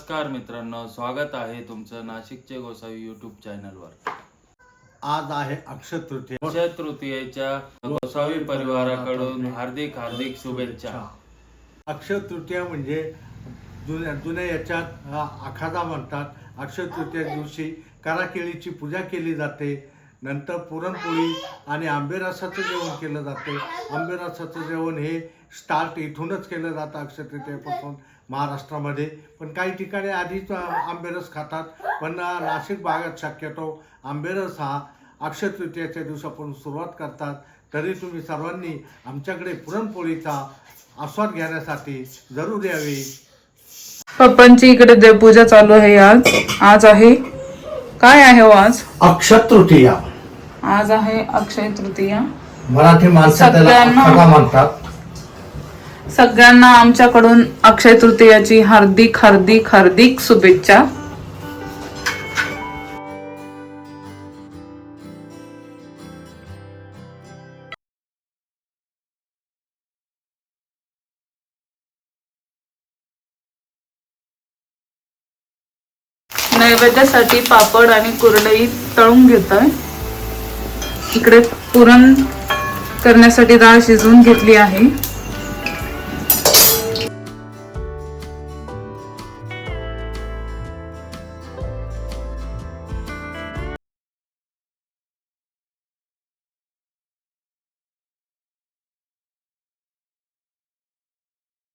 नमस्कार मित्रांनो स्वागत आहे तुमचं नाशिकचे गोसावी युट्यूब चॅनलवर आज आहे अक्षय तृतीय. अक्षय तृतीयेच्या गोसावी परिवाराकडून हार्दिक हार्दिक शुभेच्छा. अक्षय तृतीया म्हणजे जुन्या जुन्या याच्यात हा आखाडा म्हणतात. अक्षय तृतीया दिवशी कराकेळीची पूजा केली जाते. नंतर पुरणपोळी आणि आंबेरसाचं जेवण केलं जाते. आंबेरसाचं जेवण हे स्टार्ट इथूनच केलं जातं अक्षय तृतीयेपासून. महाराष्ट्रामध्ये. पण काही ठिकाणी आधीच आंबेरस खातात. पण नाशिक भागात शक्यतो आंबेरस हा अक्षय तृतीयाच्या दिवसापासून सुरुवात करतात. तरी तुम्ही सर्वांनी आमच्याकडे पुरणपोळीचा आस्वाद घेण्यासाठी जरूर यावे. पप्पांची इकडे देवपूजा चालू आहे आज. आज आहे काय आहे हो आज? अक्षय तृतीया. आज आहे अक्षय तृतीया. मराठी माणसं त्याला सगळ्यांना- अखाडा म्हणतात. सगळ्यांना आमच्याकडून अक्षय तृतीयाची हार्दिक हार्दिक हार्दिक शुभेच्छा. नैवेद्यासाठी पापड आणि कुरडई तळून घेतोय. इकडे पुरण करण्यासाठी डाळ शिजवून घेतली आहे.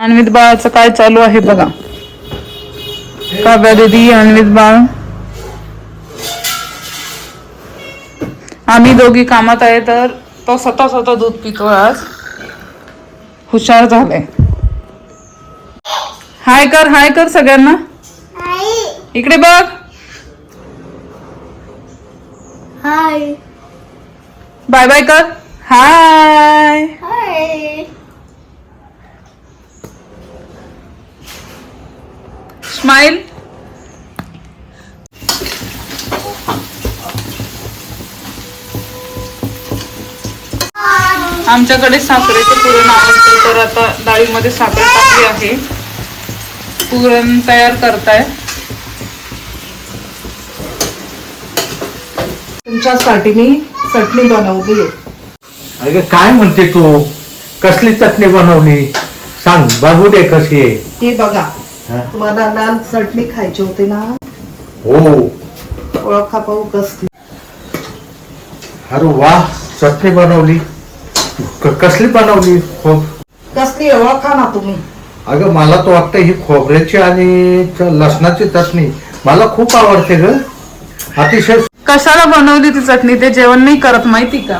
अन्वित बाळाचं काय चालू आहे बघा. काव्या दिदी अन्वित बाळ? आम्ही दोघी कामात आहे तर तो स्वतः स्वतः दूध पितो आज. हुशार झालाय. हाय कर हाय कर सगळ्यांना. इकडे बघ. हाय. बाय बाय कर. हाय. स्माइल आमच्याकडे साखरेचे पुरण आवडतं तर आता डाळीमध्ये साखर टाकली आहे. पुरण तयार करताय. तुमच्यासाठी मी चटणी बनवली अगं काय म्हणते तू? कसली चटणी बनवली? सांग बघू दे कशी आहे. हे बघा मला लाल चटणी खायची होती ना? हो. ओळखा पाहू कसली. अरे वा चटणी बनवली. क- कसली बनवली? हो कसली ओळखा ना तुम्ही. अगं मला तर वाटतं ही खोबऱ्याची आणि च- लसणाची चटणी. मला खूप आवडते ग. अतिशय कशाला बनवली ती चटणी? ते जेवण नाही करत माहिती का?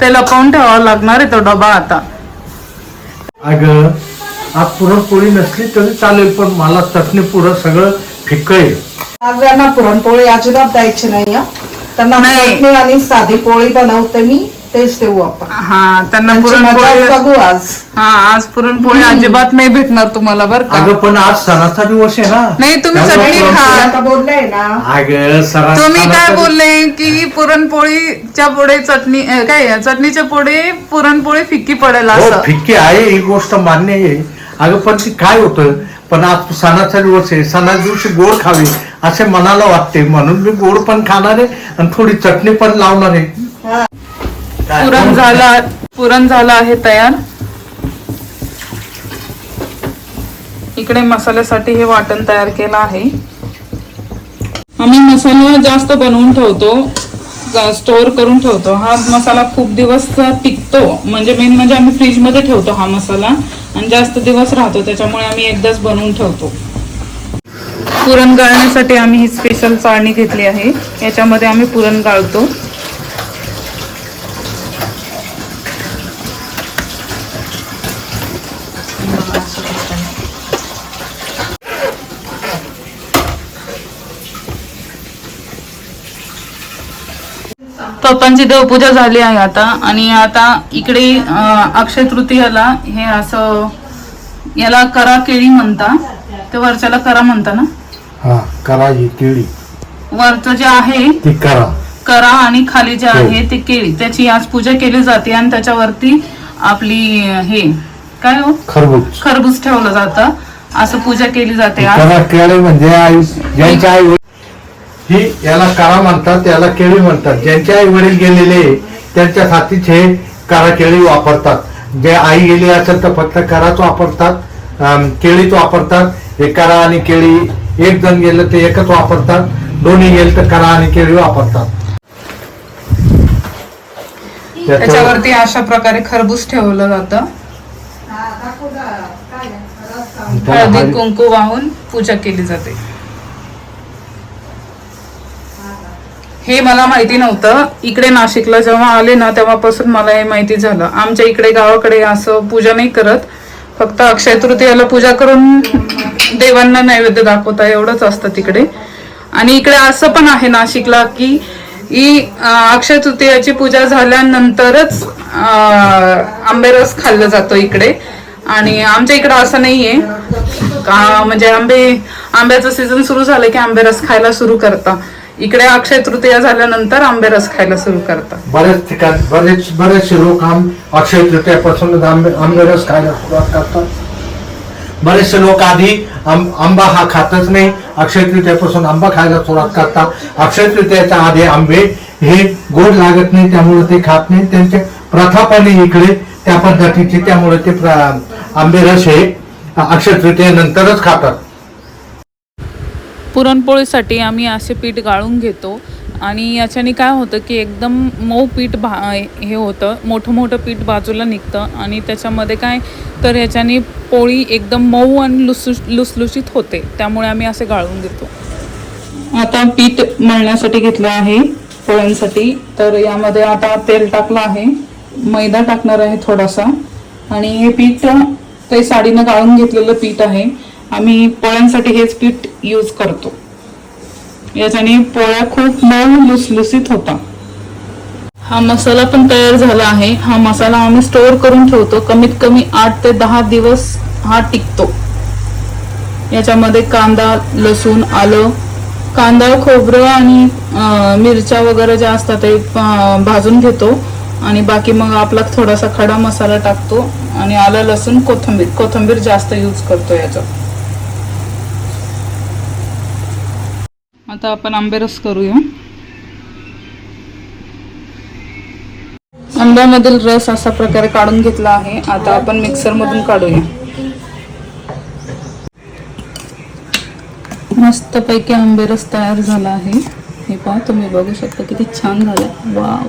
ते लपवून ठेवावं लागणार आहे तो डबा आता. अगं आज पुरणपोळी नसली तरी चालेल पण मला चटणी पुरं सगळं फिक्क आहे सगळ्यांना पुरणपोळी अजिबात द्यायची नाही हं. त्यांना नाही. चटणी आणि साधी पोळी बनवते मी तेच देऊ आपण. हा त्यांना त्यांची मजा पुरणपोळी बघू आज. हा आज पुरणपोळी अजिबात नाही भेटणार तुम्हाला बरं का? अगं पण आज सणाचा दिवस आहे ना. नाही, तुम्ही त्यामुळे चटणी पुरणपोळी- खा. आता बोलले ना. अगं सणा तुम्ही काय सणाचा- बोलले की पुरणपोळीच्या पुढे चटणी अं, काय चटणीच्या पुढे पुरणपोळी फिक्की पडेल हो असं? फिक्की आहे ही गोष्ट मान्य आहे. अगं पण ते काय होतं? पण आज सणाचा दिवस आहे सणाच्या दिवशी गोड खावे असे मनाला वाटते. म्हणून मी गोड पण खाणार आहे आणि थोडी चटणी पण लावणार आहे. काय? पुरण झाला पुरण झालं आहे तयार. इकडे मसाल्यासाठी हे वाटण तयार केलं आहे. आम्ही मसाला जास्त बनवून ठेवतो स्टोअर करून ठेवतो. हा मसाला खूप दिवस टिकतो म्हणजे मेन म्हणजे आम्ही फ्रीजमध्ये ठेवतो हा मसाला. आणि जास्त दिवस राहतो त्याच्यामुळे आम्ही एकदाच बनवून ठेवतो. पुरण गाळण्यासाठी आम्ही ही स्पेशल चाळणी घेतली आहे. याच्यामध्ये आम्ही पुरण गाळतो. पप्पांची देवपूजा झाली आहे आता. आणि आता इकडे अक्षय तृतीयाला हे असं याला करा केळी म्हणता. ते वरच्याला करा म्हणता ना? हा करा ही केळी. वरचं जे आहे ती करा. करा आणि खाली जे आहे ते केळी. त्याची आज पूजा केली जाते आणि त्याच्यावरती आपली हे काय हो? खरबूज. खरबूज ठेवलं जातं. असं पूजा केली जाते आज. करा केळी म्हणजे आई ज्यांच्या आई ही याला करा म्हणतात याला केळी म्हणतात. ज्यांचे आई वडील गेलेले त्यांच्या साथीच हे करा केळी वापरतात. जे आई गेली असेल तर फक्त कराच वापरतात केळीच वापरतात. हे करा आणि केळी एक जण गेलं ते एकच वापरतात. दोन्ही गेले तर करा आणि केळी वापरतात. त्याच्यावर त्याच्यावरती अशा प्रकारे खरबूज ठेवलं जातं. हळदी- कुंकू वाहून पूजा केली जाते. हे मला माहिती नव्हतं. इकडे नाशिकला जेव्हा आले ना तेव्हापासून मला हे माहिती झालं. आमच्या इकडे गावाकडे असं पूजा नाही करत. फक्त अक्षय तृतीयाला पूजा करून देवांना नैवेद्य दाखवता एवढंच असतं तिकडे. आणि इकडे असं पण आहे नाशिकला की ही अक्षय तृतीयाची पूजा झाल्यानंतरच अं, आंबेरस खाल्लं जातो इकडे. आणि आमच्या इकडे असं नाहीये. का म्हणजे आंबे आंब्याचं सीझन सुरू झालं की आंबेरस खायला सुरू करता. इकडे अक्षय तृतीया झाल्यानंतर आंबेरस खायला सुरू करतात. बरेच ठिकाण बरेच बरेचसे लोक आम अक्षय तृतीयापासून आंबे आंबेरस खायला सुरुवात करतात. बरेचसे लोक आधी आंबा हा खातच नाही अक्षय तृतीयापासून आंबा खायला सुरुवात करतात. अक्षय तृतीयाच्या आधी आंबे हे गोड लागत नाही त्यामुळे ते खात नाही. त्यांचे प्रथा पण इकडे त्या पद्धतीचे त्यामुळे ते आंबे आंबेरस हे अक्षय तृतीयानंतरच खातात. पुरणपोळीसाठी आम्ही असे पीठ गाळून घेतो. आणि याच्याने काय होतं की एकदम मऊ पीठ भा हे होतं मोठं मोठं पीठ बाजूला निघतं. आणि त्याच्यामध्ये काय तर याच्याने पोळी एकदम मऊ आणि लुसलुस लुसलुशीत होते. त्यामुळे आम्ही असे गाळून घेतो आता पीठ मळण्यासाठी घेतलं आहे पोळ्यांसाठी. तर यामध्ये आता तेल टाकलं आहे. मैदा टाकणार आहे थोडासा. आणि हे पीठ ते साडीनं गाळून घेतलेलं पीठ आहे. आम्ही पोळ्यांसाठी हेच पीठ यूज करतो. याच्याने पोळ्या खूप मऊ लुसलुसीत होता हा मसाला पण तयार झाला आहे. हा मसाला आम्ही स्टोअर करून ठेवतो. कमीत कमी आठ ते दहा दिवस हा टिकतो. याच्यामध्ये कांदा लसूण आलं कांदा खोबरं आणि मिरच्या वगैरे ज्या असतात ते भाजून घेतो. आणि बाकी मग आपला थोडासा खडा मसाला टाकतो. आणि आलं लसूण कोथिंबीर. कोथिंबीर जास्त यूज करतो याचा आता आपण आंबेरस करूया. आंब्यामधील रस अशा प्रकारे काढून घेतला आहे. आता आपण मिक्सर मधून काढूया. मस्त पैकी आंबेरस तयार झाला आहे. हे पहा तुम्ही बघू शकता किती छान झालं वाव.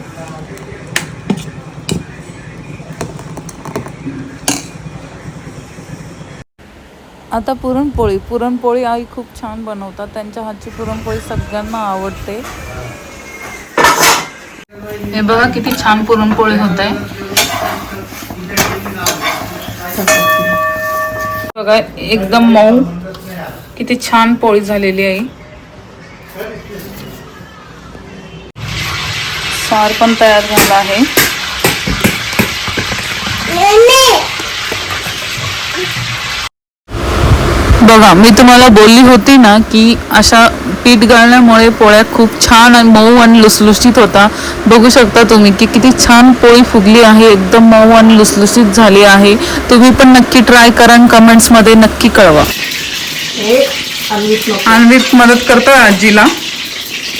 आता पुरणपोळी. पुरणपोळी आई खूप छान बनवतात. त्यांच्या हातची पुरणपोळी सगळ्यांना आवडते. हे बघा किती छान पुरणपोळी होत आहे बघा एकदम मऊ. किती छान पोळी झालेली आहे. सार पण तयार झाला आहे. बघा मी तुम्हाला बोलली होती ना की अशा पीठ गाळण्यामुळे पोळ्या खूप छान आणि मऊ आणि लुसलुसीत होता. बघू शकता तुम्ही की किती छान पोळी फुगली आहे एकदम मऊ आणि लुसलुसीत झाली आहे. तुम्ही पण नक्की ट्राय करा आणि comments मध्ये नक्की कळवा. अन्वित मदत करतोय आजीला.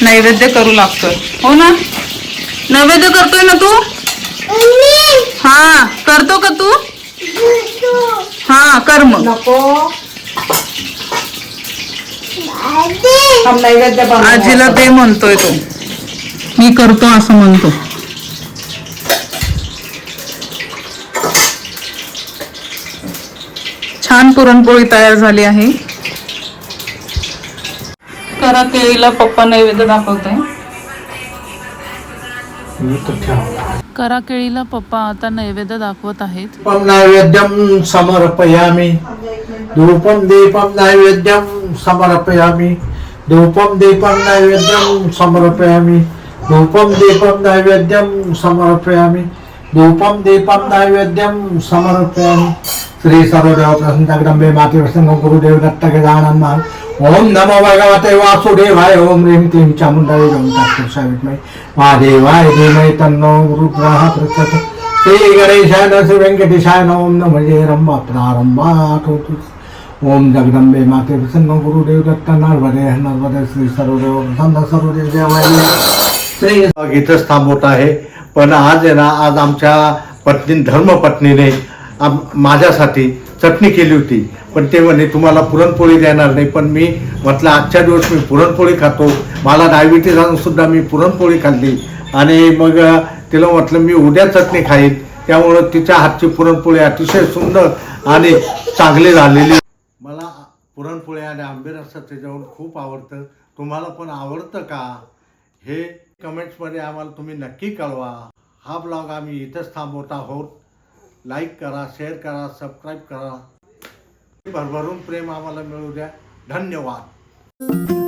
नैवेद्य करू लागतोय. हो ना? नैवेद्य करतोय ना तू? हा करतो का तू? हा कर मग. नको. आजीला ते म्हणतोय तो. मी करतो असं म्हणतो. छान पुरणपोळी तयार झाली आहे. करा केळीला पप्पा नैवेद्य दाखवत आहे करा केळीला पप्पा आता नैवेद्य दाखवत आहेत. दीपं नैवेद्यं समर्पयामि. धूपम दीपं नैवेद्यं समर्पयामि। धूपम दीपं नैवेद्यं समर्पयामि। धूपम दीपं नैवेद्यं समर्पयामि। धूपम दीपं नैवेद्यं समर्पयामि। श्री सर्वदेव प्रसन्नग्रंबे माते प्रसन्न गुरुदेव दत्त गजानन ओम नमो भगवते वासुदेवाय ओम ह्रीं क्लीम चामुंडाय ओम तत्पुरुषाय महादेवाय धीमहि तन्नो रुद्रः प्रचोदयात् श्री गणेशाय श्री व्यंकटेशाय ओम नमः रम्मा प्रारंभात होती ओम जगदंबे माते प्रसन्न गुरुदेव दत्त नर्मदे नर्मदे श्री सर्वदेव प्रसन्न सर्वदेव देवाय. इथंच थांबवत आहे. पण आज आहे ना आज आमच्या पत्नी धर्मपत्नीने आम माझ्यासाठी चटणी केली होती. पण ते म्हणे तुम्हाला पुरणपोळी देणार नाही पण मी म्हटलं आजच्या दिवस मी पुरणपोळी खातो. मला डायबिटीज सुद्धा मी पुरणपोळी खाल्ली. आणि मग तिला म्हटलं मी उद्या चटणी खाईन. त्यामुळं तिच्या हातची पुरणपोळी अतिशय सुंदर आणि चांगली झालेली आणि आंबे रसाचं जेवण खूप आवडतं. तुम्हाला पण आवडतं का? हे कमेंट्समध्ये आम्हाला तुम्ही नक्की कळवा. हा ब्लॉग आम्ही इथंच थांबवत आहोत. लाईक करा शेअर करा सबस्क्राईब करा. भरभरून प्रेम आम्हाला मिळू द्या. धन्यवाद.